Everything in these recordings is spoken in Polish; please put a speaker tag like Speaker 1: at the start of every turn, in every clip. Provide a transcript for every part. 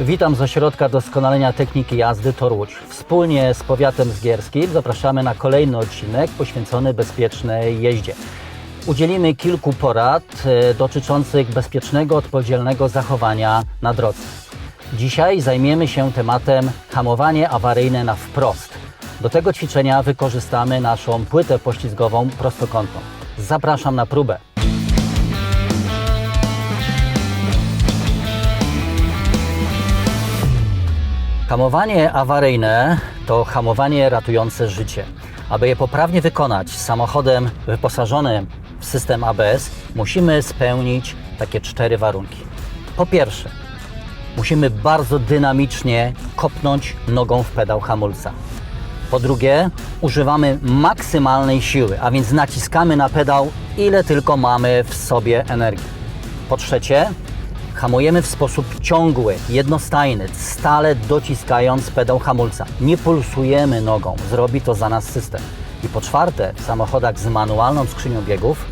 Speaker 1: Witam z Ośrodka Doskonalenia Techniki Jazdy Tor Łódź. Wspólnie z powiatem zgierskim zapraszamy na kolejny odcinek poświęcony bezpiecznej jeździe. Udzielimy kilku porad e, dotyczących bezpiecznego, odpowiedzialnego zachowania na drodze. Dzisiaj zajmiemy się tematem hamowanie awaryjne na wprost. Do tego ćwiczenia wykorzystamy naszą płytę poślizgową prostokątną. Zapraszam na próbę. Hamowanie awaryjne to hamowanie ratujące życie. Aby je poprawnie wykonać samochodem wyposażonym w system ABS, musimy spełnić takie cztery warunki. Po pierwsze, musimy bardzo dynamicznie kopnąć nogą w pedał hamulca. Po drugie, używamy maksymalnej siły, a więc naciskamy na pedał ile tylko mamy w sobie energii. Po trzecie, hamujemy w sposób ciągły, jednostajny, stale dociskając pedał hamulca. Nie pulsujemy nogą, zrobi to za nas system. I po czwarte, w samochodach z manualną skrzynią biegów,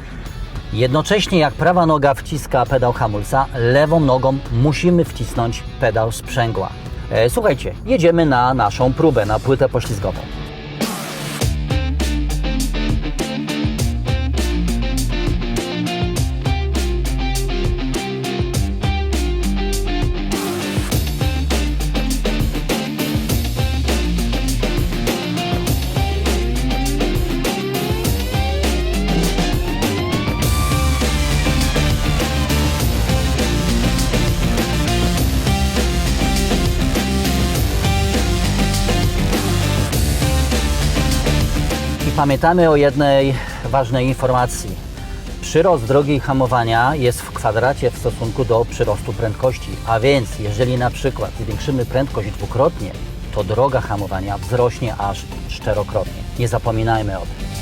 Speaker 1: jednocześnie jak prawa noga wciska pedał hamulca, lewą nogą musimy wcisnąć pedał sprzęgła. E, słuchajcie, jedziemy na naszą próbę, na płytę poślizgową. Pamiętamy o jednej ważnej informacji. Przyrost drogi hamowania jest w kwadracie w stosunku do przyrostu prędkości. A więc, jeżeli na przykład zwiększymy prędkość dwukrotnie, to droga hamowania wzrośnie aż czterokrotnie. Nie zapominajmy o tym.